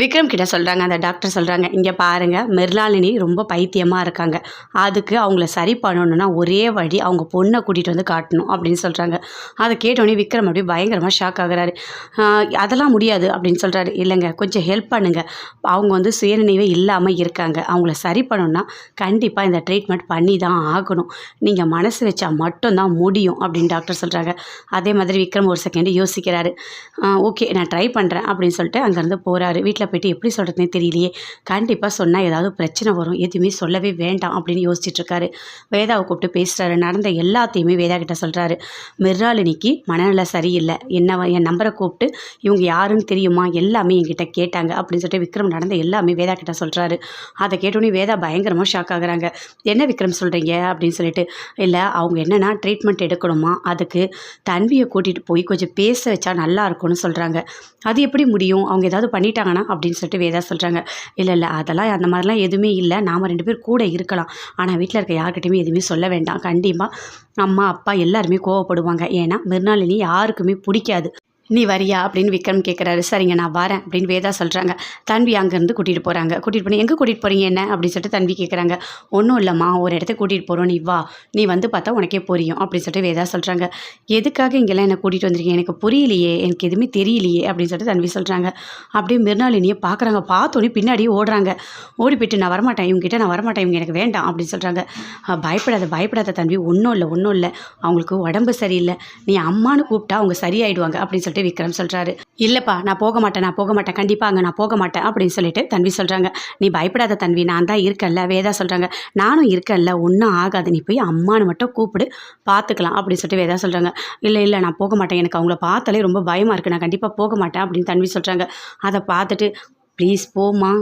விக்ரம் கிட்ட சொல்கிறாங்க அந்த டாக்டர் சொல்கிறாங்க இங்கே பாருங்கள் மெர்லாலினி ரொம்ப பைத்தியமாக இருக்காங்க. அதுக்கு அவங்கள சரி பண்ணணுன்னா ஒரே வழி அவங்க பொண்ணை கூட்டிகிட்டு வந்து காட்டணும் அப்படின்னு சொல்கிறாங்க அதை கேட்டோடனே விக்ரம் அப்படியே பயங்கரமாக ஷாக் ஆகுறாரு. அதெல்லாம் முடியாது அப்படின்னு சொல்கிறாரு இல்லைங்க கொஞ்சம் ஹெல்ப் பண்ணுங்கள் அவங்க வந்து சுயநினைவே இல்லாமல் இருக்காங்க. அவங்கள சரி பண்ணணும்னா கண்டிப்பாக இந்த ட்ரீட்மெண்ட் பண்ணி தான் ஆகணும். நீங்கள் மனசு வச்சா மட்டும்தான் முடியும் அப்படின்னு டாக்டர் சொல்கிறாங்க அதே மாதிரி விக்ரம் ஒரு செகண்ட் யோசிக்கிறாரு. ஓகே நான் ட்ரை பண்ணுறேன் அப்படின்னு சொல்லிட்டு அங்கேருந்து போகிறாரு வீட்டில் போயிட்டு எப்படி சொல்கிறதுனே தெரியலையே. கண்டிப்பாக சொன்னால் ஏதாவது பிரச்சனை வரும். எதுவுமே சொல்லவே வேண்டாம் அப்படின்னு யோசிச்சுட்ருக்காரு. வேதாவை கூப்பிட்டு பேசுகிறாரு நடந்த எல்லாத்தையுமே வேதா கிட்ட சொல்கிறாரு மிர்ராலினிக்கு மனநிலை சரியில்லை. என்ன என் நம்பரை கூப்பிட்டு இவங்க யாருன்னு தெரியுமா? எல்லாமே என்கிட்ட கேட்டாங்க அப்படின்னு சொல்லிட்டு விக்ரம் நடந்த எல்லாமே வேதா கிட்ட சொல்கிறாரு அதை கேட்டோன்னே வேதா பயங்கரமாக ஷாக் ஆகுறாங்க. என்ன விக்ரம் சொல்கிறீங்க அப்படின்னு சொல்லிட்டு இல்லை அவங்க என்னென்னா ட்ரீட்மெண்ட் எடுக்கணுமா? அதுக்கு தன்வியை கூட்டிகிட்டு போய் கொஞ்சம் பேச வச்சா நல்லா இருக்கும்னு சொல்கிறாங்க அது எப்படி முடியும்? அவங்க ஏதாவது பண்ணிட்டாங்கன்னா அப்படின்னு சொல்லிட்டு வேதா சொல்கிறாங்க இல்லை இல்லை அதெல்லாம் அந்த மாதிரிலாம் எதுவுமே இல்லை. நாம் ரெண்டு பேர் கூட இருக்கலாம். ஆனால் வீட்டில் இருக்க யார்கிட்டையுமே எதுவுமே சொல்ல வேண்டாம். கண்டிப்பாக அம்மா அப்பா எல்லாருமே கோவப்படுவாங்க. ஏன்னா மிருனாளினி யாருக்குமே பிடிக்காது. நீ வரியா அப்படின்னு விக்ரம் கேட்குறாரு சரிங்க நான் வரேன் அப்படின்னு வேதா சொல்கிறாங்க தன்வி அங்கேருந்து கூட்டிகிட்டு போகிறாங்க கூட்டிகிட்டு போய் எங்கே கூட்டிகிட்டு போகிறீங்க என்ன? அப்படின்னு சொல்லிட்டு தன்வி கேட்குறாங்க ஒன்றும் இல்லைம்மா ஒரு இடத்துக்கு கூட்டிகிட்டு போகிறோம் நீ வா. நீ வந்து பார்த்தா உனக்கே புரியும். அப்படின்னு சொல்லிட்டு வேதா சொல்கிறாங்க எதுக்காக இங்கெல்லாம் என்னை கூட்டிகிட்டு வந்திருக்கீங்க? எனக்கு புரியலையே. எனக்கு எதுவுமே தெரியலையே. அப்படின்னு சொல்லிட்டு தன்வி சொல்கிறாங்க அப்படியே மிருனாளினியை பார்க்குறாங்க பார்த்தோன்னே பின்னாடியே ஓடுறாங்க. ஓடி போயிட்டு நான் வரமாட்டேன். இவங்ககிட்ட நான் வரமாட்டேன். இவங்க எனக்கு வேண்டாம். அப்படின்னு சொல்கிறாங்க பயப்படாத பயப்படாத தன்வி ஒன்றும் இல்லை ஒன்றும் இல்லை. அவங்களுக்கு உடம்பு சரியில்லை. நீ அம்மான்னு கூப்பிட்டா அவங்க சரியாயிடுவாங்க. அப்படின்னு சொல்லிட்டு விக்ரம் சொல்கிறாரு இல்லைப்பா நான் போக மாட்டேன் நான் போக மாட்டேன். கண்டிப்பாக அங்கே நான் போக மாட்டேன் அப்படின்னு சொல்லிட்டு தன்வி சொல்கிறாங்க நீ பயப்படாத தன்வி நான் தான் இருக்கேன்ல வேதா சொல்கிறாங்க நானும் இருக்கேன்ல ஒன்றும் ஆகாது. நீ போய் அம்மான்னு மட்டும் கூப்பிடு பார்த்துக்கலாம் அப்படின்னு சொல்லிட்டு வேதா சொல்கிறாங்க இல்லை இல்லை நான் போக மாட்டேன். எனக்கு அவங்கள பார்த்தாலே ரொம்ப பயமாக இருக்குது நான் கண்டிப்பாக போக மாட்டேன் அப்படின்னு தன்வி சொல்கிறாங்க அதை பார்த்துட்டு ப்ளீஸ் போம்மா.